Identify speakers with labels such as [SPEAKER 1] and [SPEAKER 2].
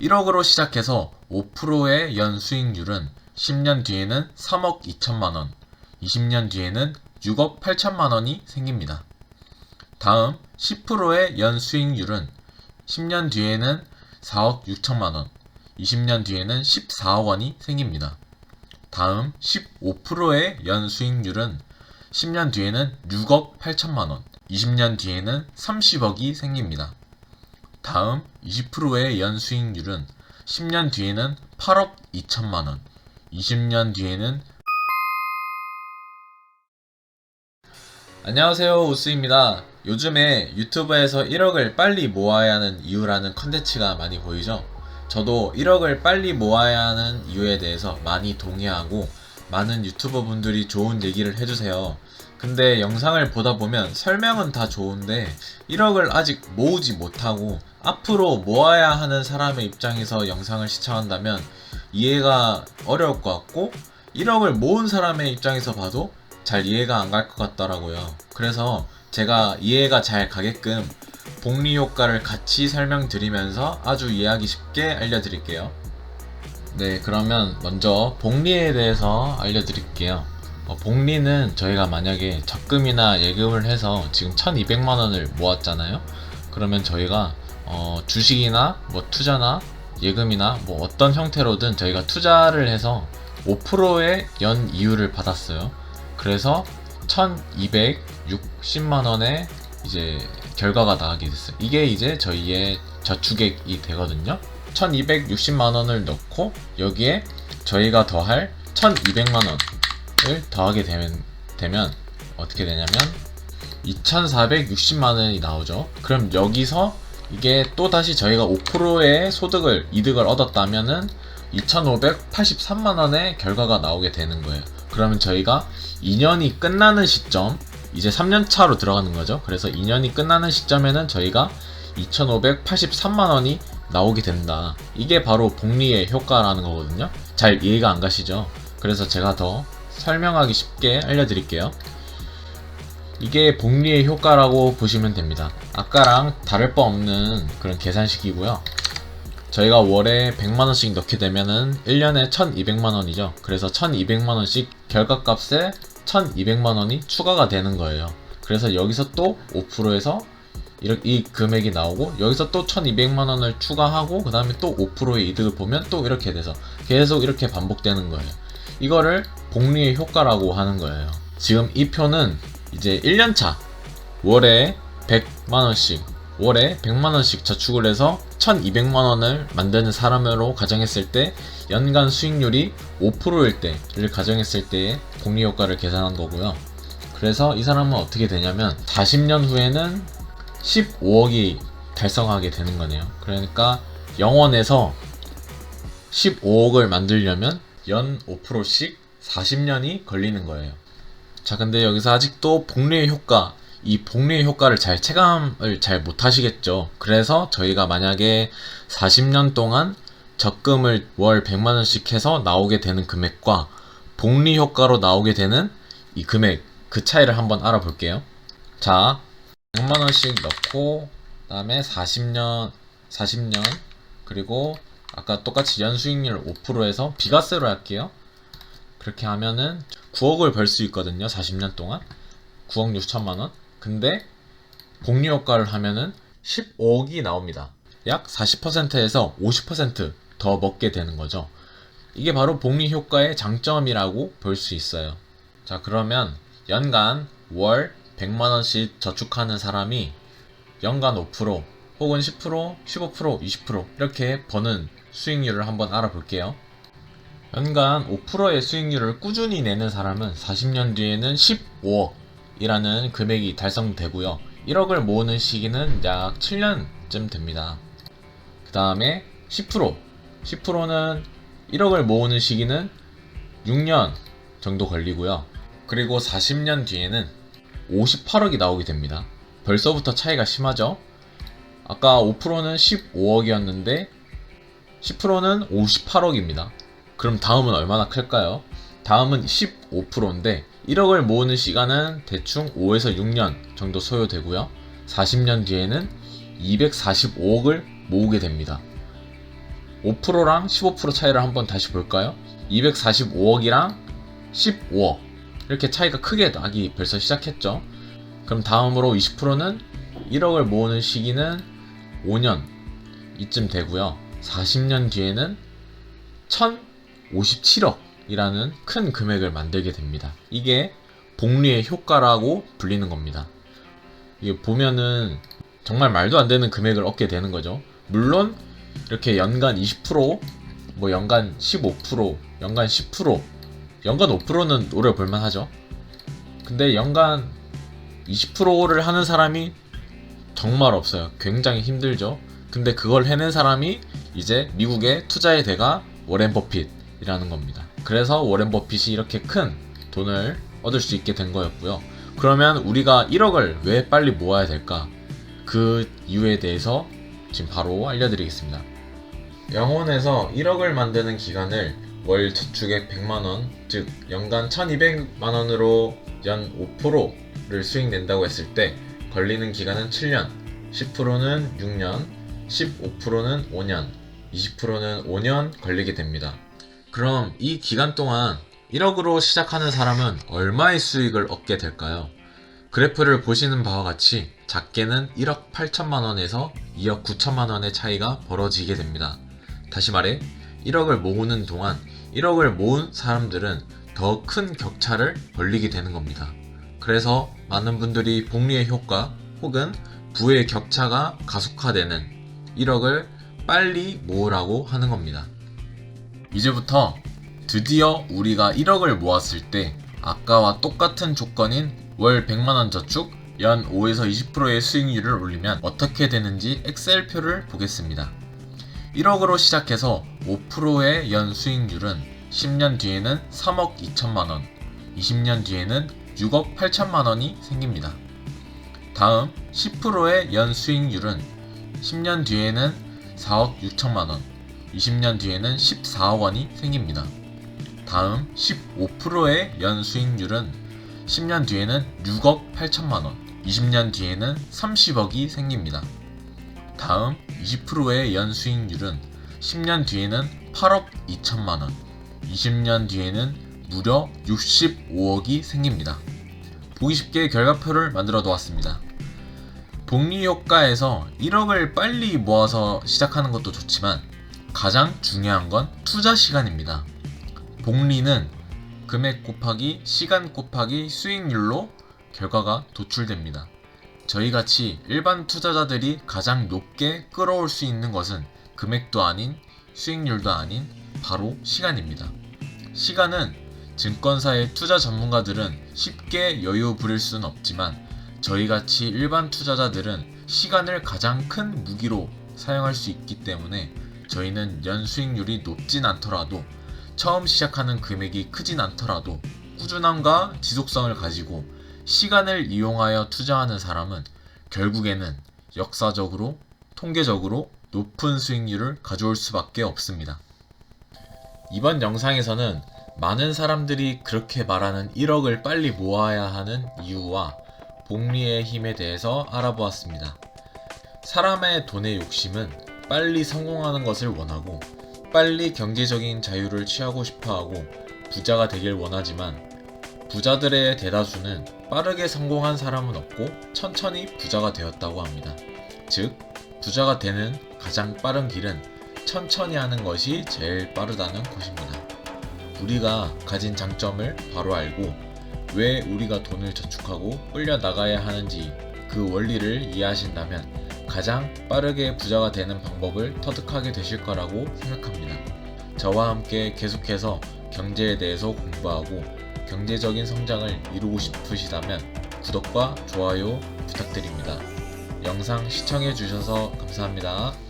[SPEAKER 1] 1억으로 시작해서 5%의 연 수익률은 10년 뒤에는 3억 2천만 원, 20년 뒤에는 6억 8천만 원이 생깁니다. 다음 10%의 연 수익률은 10년 뒤에는 4억 6천만 원, 20년 뒤에는 14억 원이 생깁니다. 다음 15%의 연 수익률은 10년 뒤에는 6억 8천만 원, 20년 뒤에는 30억이 생깁니다. 다음 20%의 연 수익률은 10년 뒤에는 8억 2천만 원, 20년 뒤에는 안녕하세요 우스입니다. 요즘에 유튜브에서 1억을 빨리 모아야 하는 이유라는 컨텐츠가 많이 보이죠? 저도 1억을 빨리 모아야 하는 이유에 대해서 많이 동의하고 많은 유튜버 분들이 좋은 얘기를 해주세요. 근데 영상을 보다 보면 설명은 다 좋은데 1억을 아직 모으지 못하고 앞으로 모아야 하는 사람의 입장에서 영상을 시청한다면 이해가 어려울 것 같고 1억을 모은 사람의 입장에서 봐도 잘 이해가 안 갈 것 같더라고요. 그래서 제가 이해가 잘 가게끔 복리 효과를 같이 설명드리면서 아주 이해하기 쉽게 알려드릴게요. 네, 그러면 먼저 복리에 대해서 알려드릴게요. 어, 복리는 저희가 만약에 적금이나 예금을 해서 지금 1200만 원을 모았잖아요. 그러면 저희가 어, 주식이나 뭐 투자나 예금이나 뭐 어떤 형태로든 저희가 투자를 해서 5%의 연 이율을 받았어요. 그래서 1260만 원의 이제 결과가 나가게 됐어요. 이게 이제 저희의 저축액이 되거든요. 1260만 원을 넣고 여기에 저희가 더할 1200만 원 을 더하게 되면, 되면 어떻게 되냐면 2460만 원이 나오죠. 그럼 여기서 이게 또 다시 저희가 5%의 소득을 이득을 얻었다면은 2583만 원의 결과가 나오게 되는 거예요. 그러면 저희가 2년이 끝나는 시점 이제 3년 차로 들어가는 거죠. 그래서 2년이 끝나는 시점에는 저희가 2583만 원이 나오게 된다. 이게 바로 복리의 효과라는 거거든요. 잘 이해가 안 가시죠? 그래서 제가 더 설명하기 쉽게 알려드릴게요. 이게 복리의 효과라고 보시면 됩니다. 아까랑 다를 바 없는 그런 계산식이고요. 저희가 월에 100만원씩 넣게 되면은 1년에 1200만원이죠. 그래서 1200만원씩 결과값에 1200만원이 추가가 되는 거예요. 그래서 여기서 또 5%에서 이렇게 이 금액이 나오고 여기서 또 1200만원을 추가하고 그 다음에 또 5%의 이득을 보면 또 이렇게 돼서 계속 이렇게 반복되는 거예요. 이거를 복리의 효과라고 하는 거예요. 지금 이 표는 이제 1년차 월에 100만원씩 월에 100만원씩 저축을 해서 1200만원을 만드는 사람으로 가정했을 때 연간 수익률이 5%일 때를 가정했을 때의 복리 효과를 계산한 거고요. 그래서 이 사람은 어떻게 되냐면 40년 후에는 15억이 달성하게 되는 거네요. 그러니까 0원에서 15억을 만들려면 연 5%씩 40년이 걸리는 거예요. 자, 근데 여기서 아직도 복리의 효과, 이 복리의 효과를 잘 체감을 잘 못 하시겠죠. 그래서 저희가 만약에 40년 동안 적금을 월 100만 원씩 해서 나오게 되는 금액과 복리 효과로 나오게 되는 이 금액, 그 차이를 한번 알아볼게요. 자, 100만 원씩 넣고, 그 다음에 40년, 40년, 그리고 아까 똑같이 연수익률 5%에서 비과세로 할게요. 그렇게 하면은 9억을 벌 수 있거든요. 40년 동안. 9억 6천만 원. 근데 복리 효과를 하면은 15억이 나옵니다. 약 40%에서 50%더 먹게 되는 거죠. 이게 바로 복리 효과의 장점이라고 볼 수 있어요. 자, 그러면 연간 월 100만 원씩 저축하는 사람이 연간 5% 혹은 10%, 15%, 20% 이렇게 버는 수익률을 한번 알아볼게요. 연간 5%의 수익률을 꾸준히 내는 사람은 40년 뒤에는 15억이라는 금액이 달성되고요. 1억을 모으는 시기는 약 7년쯤 됩니다. 그 다음에 10%. 10%는 1억을 모으는 시기는 6년 정도 걸리고요. 그리고 40년 뒤에는 58억이 나오게 됩니다. 벌써부터 차이가 심하죠? 아까 5%는 15억이었는데 10%는 58억입니다. 그럼 다음은 얼마나 클까요? 다음은 15%인데 1억을 모으는 시간은 대충 5에서 6년 정도 소요되고요. 40년 뒤에는 245억을 모으게 됩니다. 5%랑 15% 차이를 한번 다시 볼까요? 245억이랑 15억 이렇게 차이가 크게 나기 벌써 시작했죠. 그럼 다음으로 20%는 1억을 모으는 시기는 5년 이쯤 되고요. 40년 뒤에는 1057억이라는 큰 금액을 만들게 됩니다. 이게 복리의 효과라고 불리는 겁니다. 이게 보면은 정말 말도 안 되는 금액을 얻게 되는 거죠. 물론 이렇게 연간 20%, 뭐 연간 15%, 연간 10%, 연간 5%는 오래 볼만 하죠. 근데 연간 20%를 하는 사람이 정말 없어요. 굉장히 힘들죠. 근데 그걸 해낸 사람이 이제 미국의 투자의 대가 워렌 버핏 이라는 겁니다. 그래서 워렌 버핏이 이렇게 큰 돈을 얻을 수 있게 된 거였고요. 그러면 우리가 1억을 왜 빨리 모아야 될까? 그 이유에 대해서 지금 바로 알려드리겠습니다. 영혼에서 1억을 만드는 기간을 월 저축액 100만원, 즉 연간 1200만원으로 연 5%를 수익 낸다고 했을 때 걸리는 기간은 7년, 10%는 6년, 15%는 5년, 20%는 5년 걸리게 됩니다. 그럼 이 기간 동안 1억으로 시작하는 사람은 얼마의 수익을 얻게 될까요? 그래프를 보시는 바와 같이 작게는 1억 8천만 원에서 2억 9천만 원의 차이가 벌어지게 됩니다. 다시 말해 1억을 모으는 동안 1억을 모은 사람들은 더 큰 격차를 벌리게 되는 겁니다. 그래서 많은 분들이 복리의 효과 혹은 부의 격차가 가속화되는 1억을 빨리 모으라고 하는 겁니다. 이제부터 드디어 우리가 1억을 모았을 때 아까와 똑같은 조건인 월 100만원 저축, 연 5에서 20%의 수익률을 올리면 어떻게 되는지 엑셀표를 보겠습니다. 1억으로 시작해서 5%의 연 수익률은 10년 뒤에는 3억 2천만원, 20년 뒤에는 6억 8천만원이 생깁니다. 다음 10%의 연 수익률은 10년 뒤에는 4억 6천만원, 20년 뒤에는 14억 원이 생깁니다. 다음 15%의 연 수익률은 10년 뒤에는 6억 8천만 원, 20년 뒤에는 30억이 생깁니다. 다음 20%의 연 수익률은 10년 뒤에는 8억 2천만 원, 20년 뒤에는 무려 65억이 생깁니다. 보기 쉽게 결과표를 만들어 두었습니다. 복리 효과에서 1억을 빨리 모아서 시작하는 것도 좋지만 가장 중요한 건 투자 시간입니다. 복리는 금액 곱하기 시간 곱하기 수익률로 결과가 도출됩니다. 저희 같이 일반 투자자들이 가장 높게 끌어올 수 있는 것은 금액도 아닌 수익률도 아닌 바로 시간입니다. 시간은 증권사의 투자 전문가들은 쉽게 여유 부릴 수는 없지만 저희 같이 일반 투자자들은 시간을 가장 큰 무기로 사용할 수 있기 때문에 저희는 연 수익률이 높진 않더라도 처음 시작하는 금액이 크진 않더라도 꾸준함과 지속성을 가지고 시간을 이용하여 투자하는 사람은 결국에는 역사적으로 통계적으로 높은 수익률을 가져올 수밖에 없습니다. 이번 영상에서는 많은 사람들이 그렇게 말하는 1억을 빨리 모아야 하는 이유와 복리의 힘에 대해서 알아보았습니다. 사람의 돈의 욕심은 빨리 성공하는 것을 원하고 빨리 경제적인 자유를 취하고 싶어 하고 부자가 되길 원하지만 부자들의 대다수는 빠르게 성공한 사람은 없고 천천히 부자가 되었다고 합니다. 즉, 부자가 되는 가장 빠른 길은 천천히 하는 것이 제일 빠르다는 것입니다. 우리가 가진 장점을 바로 알고 왜 우리가 돈을 저축하고 끌려 나가야 하는지 그 원리를 이해하신다면 가장 빠르게 부자가 되는 방법을 터득하게 되실 거라고 생각합니다. 저와 함께 계속해서 경제에 대해서 공부하고 경제적인 성장을 이루고 싶으시다면 구독과 좋아요 부탁드립니다. 영상 시청해 주셔서 감사합니다.